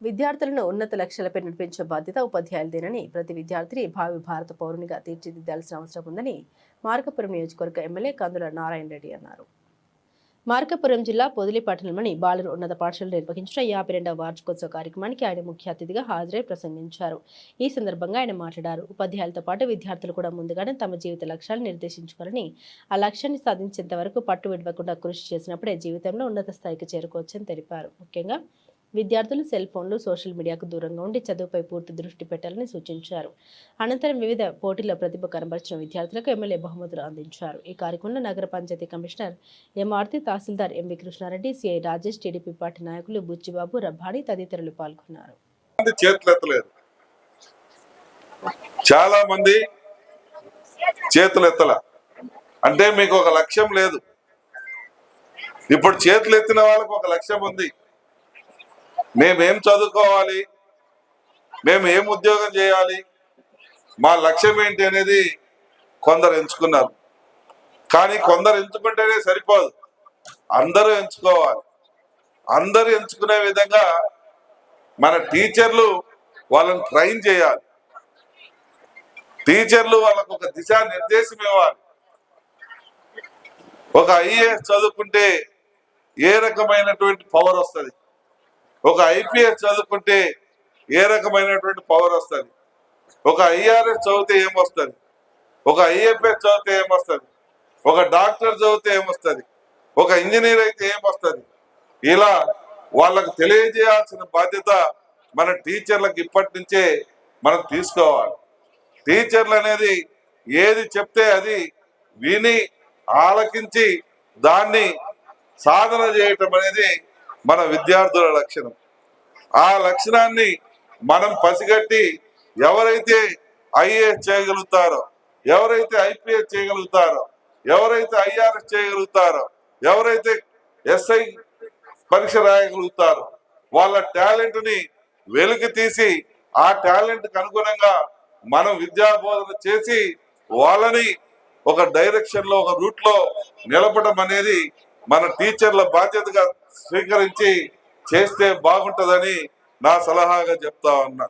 విద్యార్థులను ఉన్నత లక్ష్యాలపై నడిపించే బాధ్యత ఉపాధ్యాయులదేనని ప్రతి విద్యార్థిని భావి భారత పౌరునిగా తీర్చిదిద్దాల్సిన అవసరం ఉందని మార్కపురం నియోజకవర్గ ఎమ్మెల్యే కందుల నారాయణ రెడ్డి అన్నారు. మార్కపురం జిల్లా పొదిలి పట్టణంలోని బాలుర ఉన్నత పాఠశాల నిర్వహించిన యాభై రెండవ వార్షికోత్సవ కార్యక్రమానికి ఆయన ముఖ్య అతిథిగా హాజరై ప్రసంగించారు. ఈ సందర్భంగా ఆయన మాట్లాడారు. ఉపాధ్యాయులతో పాటు విద్యార్థులు కూడా ముందుగానే తమ జీవిత లక్ష్యాలను నిర్దేశించుకోవాలని ఆ లక్ష్యాన్ని సాధించేంత వరకు పట్టు విడవకుండా కృషి చేసినప్పుడే జీవితంలో ఉన్నత స్థాయికి చేరుకోవచ్చని తెలిపారు. ముఖ్యంగా విద్యార్థులు సెల్ ఫోన్లు సోషల్ మీడియాకు దూరంగా ఉండి చదువుపై పూర్తి దృష్టి పెట్టాలని సూచించారు. అనంతరం వివిధ పోటీల్లో ప్రతిభ కనబరిచిన విద్యార్థులకు ఎమ్మెల్యే బహుమతులు అందించారు. ఈ కార్యక్రమంలో నగర panchayat commissioner ఎంఆర్తి tahsildar M V Krishnareddy CI Rajesh TDP party నాయకులు బుచ్చిబాబు రబ్బాడి తదితరులు పాల్గొన్నారు. చేతులెత్తలేదు చాలా మంది చేతులు ఎత్తల. అంటే మీకు ఒక లక్ష్యం లేదు. ఇప్పుడు చేతులు ఎత్తిన వాళ్ళకు ఒక లక్ష్యం ఉంది. మేమేం చదువుకోవాలి? మేము ఏం ఉద్యోగం చేయాలి? మా లక్ష్యం ఏంటి అనేది కొందరు ఎంచుకున్నారు. కానీ కొందరు ఎంచుకుంటేనే సరిపోదు. అందరూ ఎంచుకోవాలి. అందరూ ఎంచుకునే విధంగా మన టీచర్లు వాళ్ళని ట్రైన్ చేయాలి. టీచర్లు వాళ్ళకు ఒక దిశా నిర్దేశం ఇవ్వాలి. ఒక ఐఏఎస్ చదువుకుంటే ఏ రకమైనటువంటి పవర్ వస్తుంది? ఒక ఐపీఎస్ చదువుకుంటే ఏ రకమైనటువంటి పవర్ వస్తుంది? ఒక ఐఆర్ఎస్ చదివితే ఏమొస్తుంది ఒక ఐఎఫ్ఎస్ చదివితే ఏమొస్తుంది ఒక డాక్టర్ చదివితే ఏమొస్తుంది ఒక ఇంజనీర్ అయితే ఏమొస్తుంది ఇలా వాళ్ళకు తెలియజేయాల్సిన బాధ్యత మన టీచర్లకు ఇప్పటి నుంచే మనం తీసుకోవాలి. టీచర్లు అనేది ఏది చెప్తే అది విని ఆలకించి దాన్ని సాధన చేయటం అనేది మన విద్యార్థుల లక్షణం. ఆ లక్షణాన్ని మనం పసిగట్టి ఎవరైతే ఐఏఎస్ చేయగలుగుతారో ఎవరైతే ఐపీఎస్ చేయగలుగుతారో ఎవరైతే ఐఆర్ఎస్ చేయగలుగుతారో ఎవరైతే ఎస్ఐ పరీక్ష రాయగలుగుతారో వాళ్ళ టాలెంట్ని వెలికి తీసి ఆ టాలెంట్కి అనుగుణంగా మనం విద్యా బోధన చేసి వాళ్ళని ఒక డైరెక్షన్లో ఒక రూట్లో నిలపడం అనేది మన టీచర్ల బాధ్యతగా స్వీకరించి చేస్తే బాగుంటుందని నా సలహాగా చెప్తా ఉన్నా.